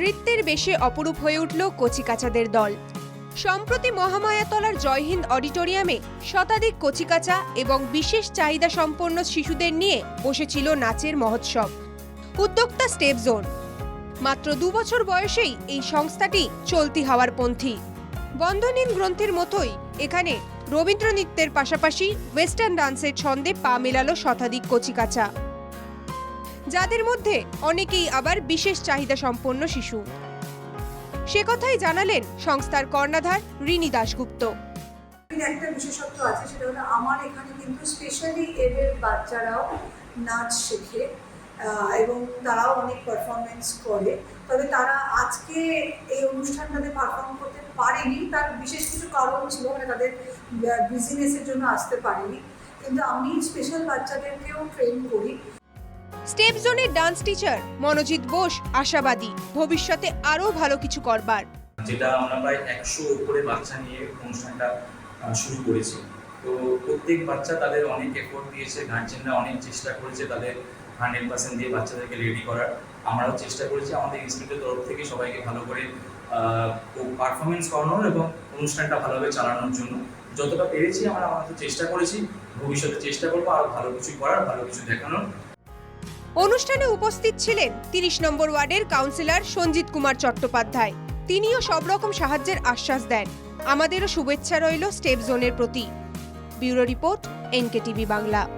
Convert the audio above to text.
নৃত্যের বেশে অপরূপ হয়ে উঠল কচিকাচাদের দল। সম্প্রতি মহামায়াতলার জয়হিন্দ অডিটোরিয়ামে শতাধিক কচিকাচা এবং বিশেষ চাহিদা সম্পন্ন শিশুদের নিয়ে বসেছিল নাচের মহোৎসব। উদ্যোক্তা স্টেপ জোন। মাত্র দু বছর বয়সেই এই সংস্থাটি চলতি হওয়ার পন্থী। বন্ধনীন গ্রন্থের মতোই এখানে রবীন্দ্র নৃত্যের পাশাপাশি ওয়েস্টার্ন ডান্সের ছন্দে পা মেলালো শতাধিক কচিকাচা। যাদের মধ্যে অনেকেই আবার বিশেষ চাহিদা সম্পন্ন শিশু। সে কথাই জানালেন সংস্থার কর্ণাধার রিনি দাশগুপ্ত। একটা বিশেষত্ব আছে, সেটা হলো আমার এখানে কিন্তু স্পেশালি এদের বাচ্চারাও নাচ শেখে এবং তারাও অনেক পারফরমেন্স করে। তবে তারা আজকে এই অনুষ্ঠানটাতে পারফর্ম করতে পারেনি, তার বিশেষ কিছু কারণ ছিল মানে তাদের বিজনেসের জন্য আসতে পারেনি। কিন্তু আমি স্পেশাল বাচ্চাদেরকেও ট্রেন করি। স্টেপ জোনের ডান্স টিচার মনোজিৎ বোস আশাবাদী। ভবিষ্যতে আরও ভালো কিছু করবার। যেটা আমরা প্রায় একশো উপরে বাচ্চা নিয়ে অনুষ্ঠানটা শুরু করেছি। তো প্রত্যেক বাচ্চা তাদের অনেক এফোর্ট দিয়েছে গার্জেনরা অনেক চেষ্টা করেছে তাদের হান্ড্রেড পার্সেন্ট দিয়ে বাচ্চাদেরকে রেডি করার। আমরাও চেষ্টা করেছি আমাদের ইনস্টিটিউটের তরফ থেকে সবাইকে ভালো করে পারফরমেন্স করানোর এবং অনুষ্ঠানটা ভালোভাবে চালানোর জন্য। যতটা পেরেছি আমরা আমাদের চেষ্টা করেছি, ভবিষ্যতে চেষ্টা করব আরও ভালো কিছু করার, ভালো কিছু দেখানোর। অনুষ্ঠানে উপস্থিত ছিলেন তিরিশ নম্বর ওয়ার্ডের কাউন্সিলর সঞ্জিত কুমার চট্টোপাধ্যায়। তিনিও সব রকম সাহায্যের আশ্বাস দেন। আমাদেরও শুভেচ্ছা রইল স্টেপ জোনের প্রতি। Bureau report NKTV Bangla.